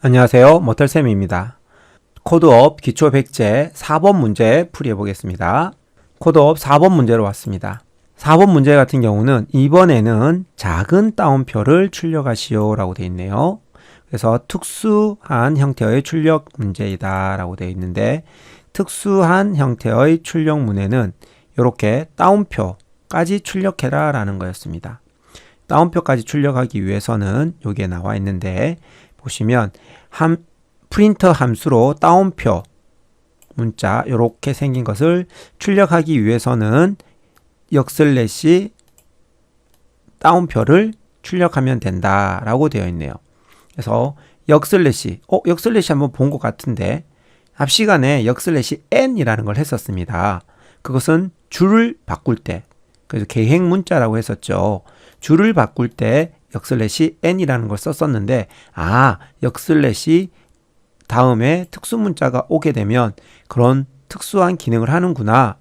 안녕하세요. 모털쌤입니다. 코드업 기초 백제 4번 문제 풀이해 보겠습니다. 코드업 4번 문제로 왔습니다. 4번 문제 같은 경우는 이번에는 작은 따옴표를 출력하시오 라고 되어 있네요. 그래서 특수한 형태의 출력 문제이다 라고 되어 있는데 특수한 형태의 출력 문에는 이렇게 따옴표까지 출력해라 라는 거였습니다. 따옴표까지 출력하기 위해서는 여기에 나와 있는데 보시면 함, 프린터 함수로 따옴표 문자 이렇게 생긴 것을 출력하기 위해서는 역슬래시 따옴표를 출력하면 된다라고 되어 있네요. 그래서 역슬래시, 어, 역슬래시 한번 본 것 같은데 앞 시간에 역슬래시 n이라는 걸 했었습니다. 그것은 줄을 바꿀 때, 그래서 계획 문자라고 했었죠. 줄을 바꿀 때 역슬래시 n이라는 걸 썼었는데 아 역슬래시 다음에 특수 문자가 오게 되면 그런 특수한 기능을 하는구나.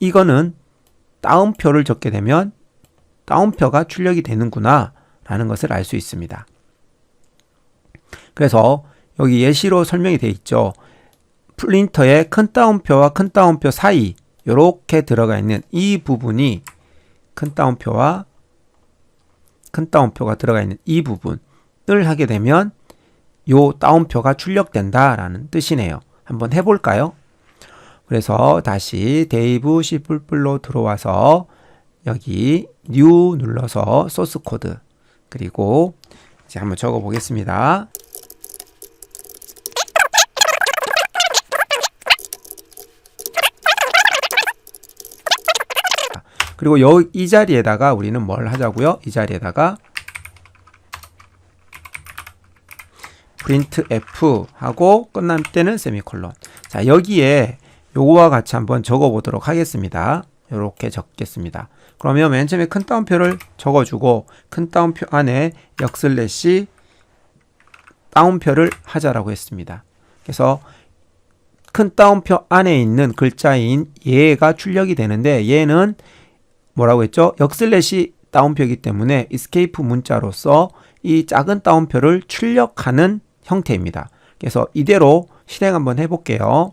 이거는 따옴표를 적게 되면 따옴표가 출력이 되는구나 라는 것을 알 수 있습니다. 그래서 여기 예시로 설명이 되어 있죠. 프린터에 큰 따옴표와 큰 따옴표 사이 이렇게 들어가 있는 이 부분이 큰 따옴표와 큰 따옴표가 들어가 있는 이 부분을 하게 되면 요 따옴표가 출력된다라는 뜻이네요. 한번 해볼까요? 그래서 다시 데이브 C++로 들어와서 여기 new 눌러서 소스 코드 그리고 이제 한번 적어 보겠습니다. 그리고 여, 이 자리에다가 우리는 뭘 하자고요? 이 자리에다가 프린트 F 하고 끝난 때는 세미콜론. 자, 여기에 요거와 같이 한번 적어 보도록 하겠습니다. 이렇게 적겠습니다. 그러면 맨 처음에 큰 따옴표를 적어주고 큰 따옴표 안에 역슬래시 따옴표를 하자라고 했습니다. 그래서 큰 따옴표 안에 있는 글자인 얘가 출력이 되는데 얘는 뭐라고 했죠? 역슬래시 따옴표이기 때문에 escape 문자로서 이 작은 따옴표를 출력하는 형태입니다. 그래서 이대로 실행 한번 해볼게요.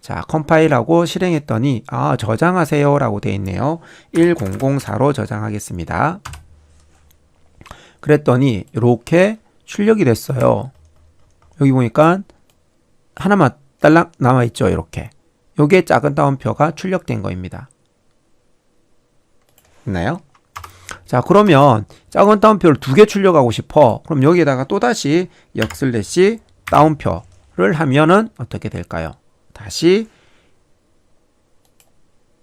자, 컴파일하고 실행했더니 아, 저장하세요 라고 되어 있네요. 1004로 저장하겠습니다. 그랬더니 이렇게 출력이 됐어요. 여기 보니까 하나만 딸랑 남아있죠. 이렇게. 요게 작은 따옴표가 출력된 거입니다. 있나요? 자 그러면 작은 따옴표를 두 개 출력하고 싶어 그럼 여기에다가 또다시 역슬래시 따옴표를 하면은 어떻게 될까요? 다시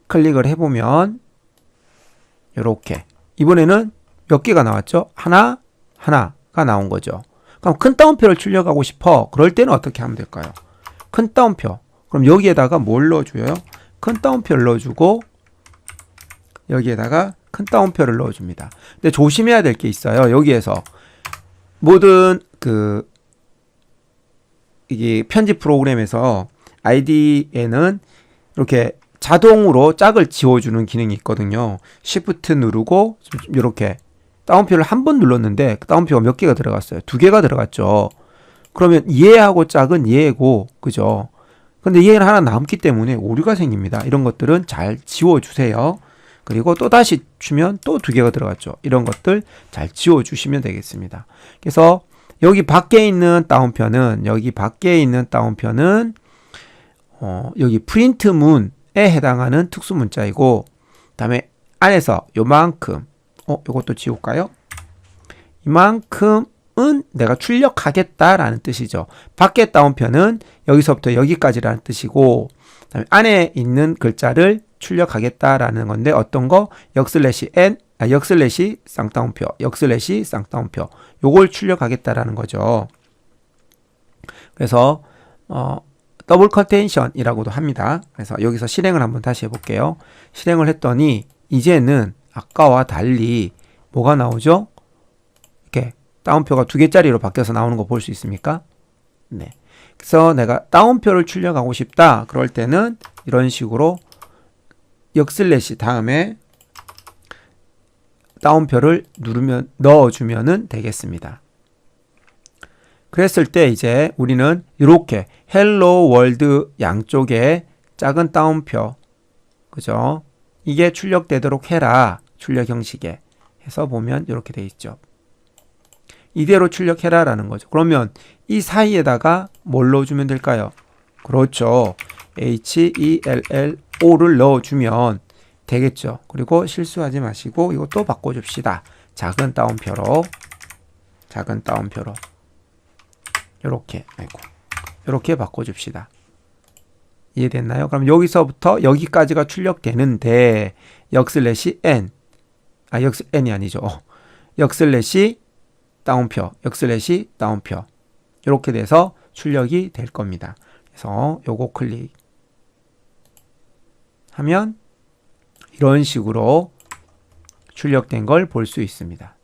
클릭을 해보면 이렇게 이번에는 몇 개가 나왔죠? 하나 하나가 나온 거죠 그럼 큰 따옴표를 출력하고 싶어 그럴 때는 어떻게 하면 될까요? 큰 따옴표 그럼 여기에다가 뭘 넣어줘요? 큰 따옴표를 넣어주고 여기에다가 큰 따옴표를 넣어줍니다. 근데 조심해야 될 게 있어요. 여기에서 모든 그 이게 편집 프로그램에서 ID에는 이렇게 자동으로 짝을 지워주는 기능이 있거든요. Shift 누르고 이렇게 따옴표를 한 번 눌렀는데 그 따옴표가 몇 개가 들어갔어요? 두 개가 들어갔죠. 그러면 얘하고 짝은 얘고 그죠? 근데 얘는 하나 남기 때문에 오류가 생깁니다. 이런 것들은 잘 지워주세요. 그리고 또 다시 주면 또 두 개가 들어갔죠. 이런 것들 잘 지워 주시면 되겠습니다. 그래서 여기 밖에 있는 따옴표는 여기 밖에 있는 따옴표는 어, 여기 프린트 문에 해당하는 특수 문자이고 그다음에 안에서 요만큼 어 요것도 지울까요? 이만큼은 내가 출력하겠다라는 뜻이죠. 밖에 따옴표는 여기서부터 여기까지라는 뜻이고 그다음에 안에 있는 글자를 출력하겠다라는 건데 어떤 거 역슬래시 n 아, 역슬래시 쌍따옴표 역슬래시 쌍따옴표 요걸 출력하겠다라는 거죠. 그래서 어, 더블 컨텐션이라고도 합니다. 그래서 여기서 실행을 한번 다시 해볼게요. 실행을 했더니 이제는 아까와 달리 뭐가 나오죠? 이렇게 따옴표가 두 개짜리로 바뀌어서 나오는 거 볼 수 있습니까? 네. 그래서 내가 따옴표를 출력하고 싶다. 그럴 때는 이런 식으로 역슬래시 다음에 다운표를 누르면 넣어주면 되겠습니다. 그랬을 때 이제 우리는 이렇게 헬로 월드 양쪽에 작은 따옴표 그죠? 이게 출력되도록 해라. 출력 형식에 해서 보면 이렇게 돼 있죠. 이대로 출력해라 라는 거죠. 그러면 이 사이에다가 뭘 넣어주면 될까요? 그렇죠. H E L L O를 넣어주면 되겠죠. 그리고 실수하지 마시고 이것도 바꿔줍시다. 작은 따옴표로 작은 따옴표로 이렇게 아이고 이렇게 바꿔줍시다. 이해됐나요? 그럼 여기서부터 여기까지가 출력되는데 역슬래시 n 아 역슬 n이 아니죠. 역슬래시 다운표 역슬래시 다운표 이렇게 돼서 출력이 될 겁니다. 그래서 요거 클릭 하면 이런 식으로 출력된 걸 볼 수 있습니다.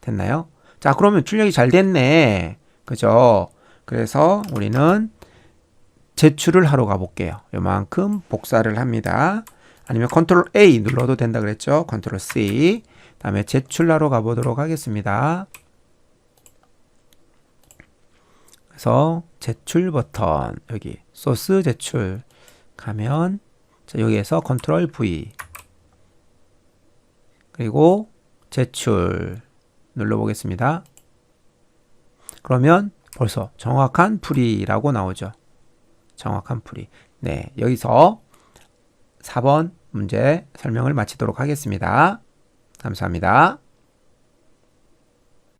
됐나요? 자, 그러면 출력이 잘 됐네. 그죠? 그래서 우리는 제출을 하러 가볼게요. 요만큼 복사를 합니다. 아니면 컨트롤 A 눌러도 된다 그랬죠? 컨트롤 C. 다음에 제출하러 가보도록 하겠습니다. 그래서 제출 버튼 여기 소스 제출 가면 자, 여기에서 컨트롤 V 그리고 제출 눌러보겠습니다. 그러면 벌써 정확한 풀이라고 나오죠. 정확한 풀이. 네, 여기서 4번 문제 설명을 마치도록 하겠습니다. 감사합니다.